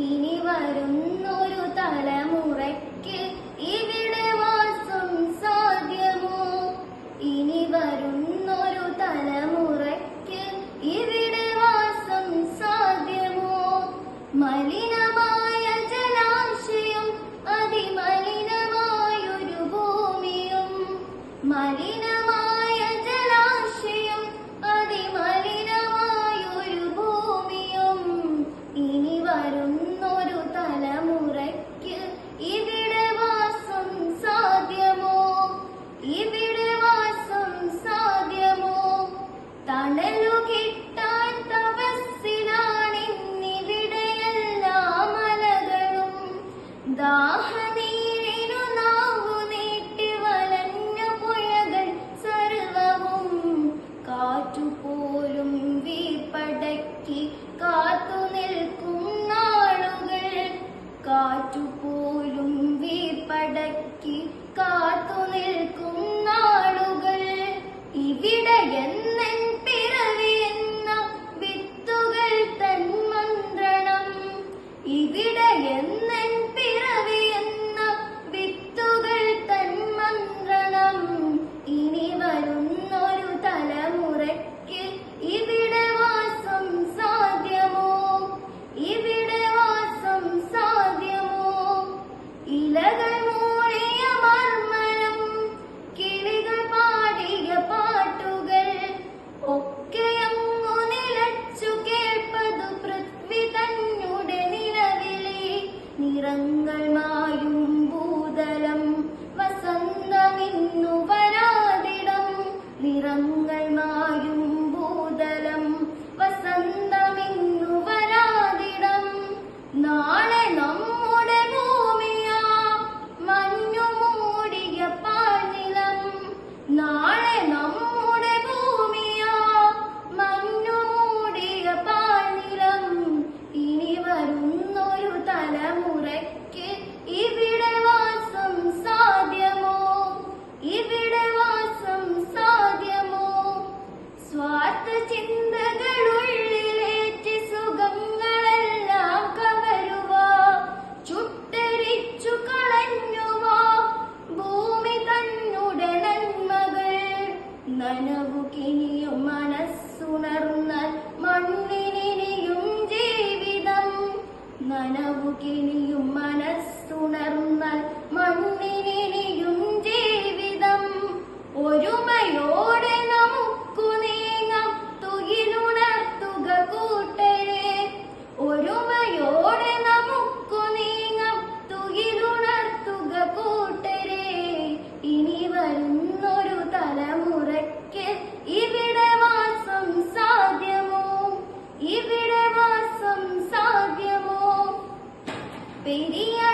ഇനി വരുന്നൊരു തലമുറയ്ക്ക് ഇവിടെ കാറ്റുപോലും വീപ്പടക്കി കാത്തു നിൽക്കും നാളുകൾ. ഇവിടെ എന്നൻ പിറവി എന്ന വിത്തുകൾ തന്മന്ത്രണം ഇവിടെ എന്നൻ तेरी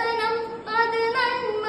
വസനം അത് നന്മ